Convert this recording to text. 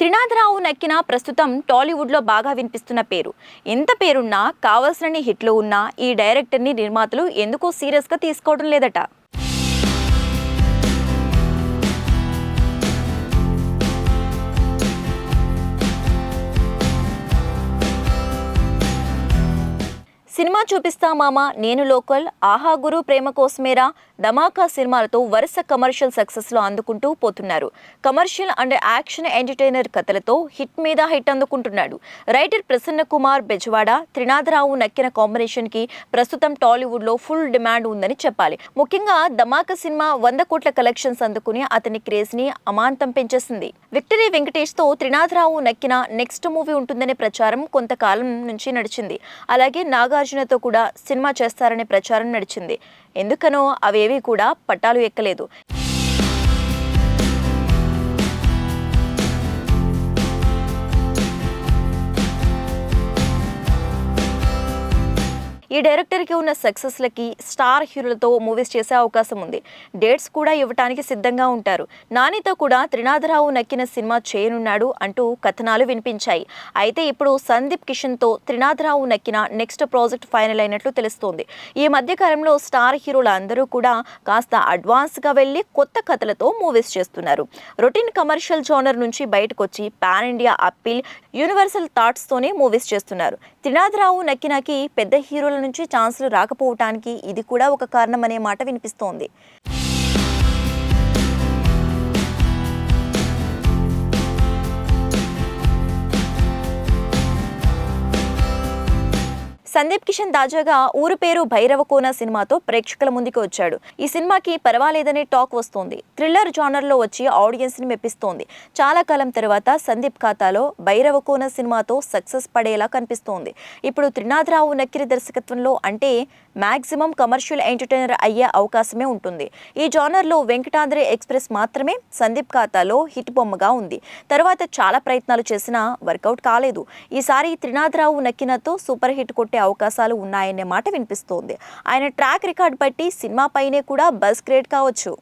త్రినాథరావు నక్కిన ప్రస్తుతం టాలీవుడ్లో బాగా వినిపిస్తున్న పేరు. ఎంత పేరున్నా కావాల్సినన్ని హిట్లు ఉన్నా ఈ డైరెక్టర్ని నిర్మాతలు ఎందుకో సీరియస్గా తీసుకోవడం లేదట. చూపిస్తా మామ నేను లోకల్. ఆహా గురు ప్రేమ కోసమేరా? ధమాకా సినిమాలతో వరుస కమర్షియల్ సక్సెస్లో అందుకుంటూ పోతున్నారు. కమర్షియల్ అండ్ యాక్షన్ ఎంటర్టైనర్ కథలతో హిట్ మీద హిట్ అందుకుంటున్నాడు. రైటర్ ప్రసన్న కుమార్ బెజవాడ త్రినాథరావు నక్కిన కాంబినేషన్కి ప్రస్తుతం టాలీవుడ్లో ఫుల్ డిమాండ్ ఉందని చెప్పాలి. ముఖ్యంగా ధమాకా సినిమా వంద కోట్ల కలెక్షన్స్ అందుకుని అతని క్రేజ్ని అమాంతం పెంచేసింది. విక్టరీ వెంకటేష్తో త్రినాథరావు నక్కిన నెక్స్ట్ మూవీ ఉంటుందనే ప్రచారం కొంతకాలం నుంచి నడిచింది. అలాగే నాగార్జునతో కూడా సినిమా చేస్తారనే ప్రచారం నడిచింది. ఎందుకనో అవేవీ కూడా పట్టాలు ఎక్కలేదు. ఈ డైరెక్టర్కి ఉన్న సక్సెస్లకి స్టార్ హీరోలతో మూవీస్ చేసే అవకాశం ఉంది. డేట్స్ కూడా ఇవ్వటానికి సిద్ధంగా ఉంటారు. నానితో కూడా త్రినాథరావు నక్కిన సినిమా చేయనున్నాడు అంటూ కథనాలు వినిపించాయి. అయితే ఇప్పుడు Sandeep కిషన్తో Trinadha Rao Nakkina next project final అయినట్లు తెలుస్తోంది. ఈ మధ్యకాలంలో స్టార్ హీరోలు అందరూ కూడా కాస్త అడ్వాన్స్గా వెళ్ళి కొత్త కథలతో మూవీస్ చేస్తున్నారు. రొటీన్ కమర్షియల్ జోనర్ నుంచి బయటకు వచ్చి పాన్ ఇండియా అప్పీల్ యూనివర్సల్ థాట్స్తోనే మూవీస్ చేస్తున్నారు. త్రినాథరావు నక్కినకి పెద్ద హీరోల నుంచి ఛాన్సులు రాకపోవటానికి ఇది కూడా ఒక కారణం అనే మాట వినిపిస్తోంది. సందీప్ కిషన్ తాజాగా ఊరు పేరు భైరవకోన సినిమాతో ప్రేక్షకుల ముందుకు వచ్చాడు. ఈ సినిమాకి పర్వాలేదనే టాక్ వస్తోంది. థ్రిల్లర్ జానర్లో వచ్చి ఆడియన్స్ని మెప్పిస్తోంది. చాలా కాలం తర్వాత సందీప్ ఖాతాలో భైరవకోన సినిమాతో సక్సెస్ పడేలా కనిపిస్తోంది. ఇప్పుడు త్రినాథరావు నక్కిరి దర్శకత్వంలో అంటే మాక్సిమం కమర్షియల్ ఎంటర్టైనర్ అయ్యే అవకాశమే ఉంటుంది. ఈ జానర్లో వెంకటాద్రి ఎక్స్ప్రెస్ మాత్రమే సందీప్ ఖాతాలో హిట్ బొమ్మగా ఉంది. తర్వాత చాలా ప్రయత్నాలు చేసినా వర్కౌట్ కాలేదు. ఈసారి త్రినాథరావు నక్కినతో సూపర్ హిట్ కొట్టే అవకాశాలు ఉన్నాయనే మాట వినిపిస్తోంది. ఆయన ట్రాక్ రికార్డ్ బట్టి సినిమా పైనే కూడా బస్ క్రియేట్ కావచ్చు.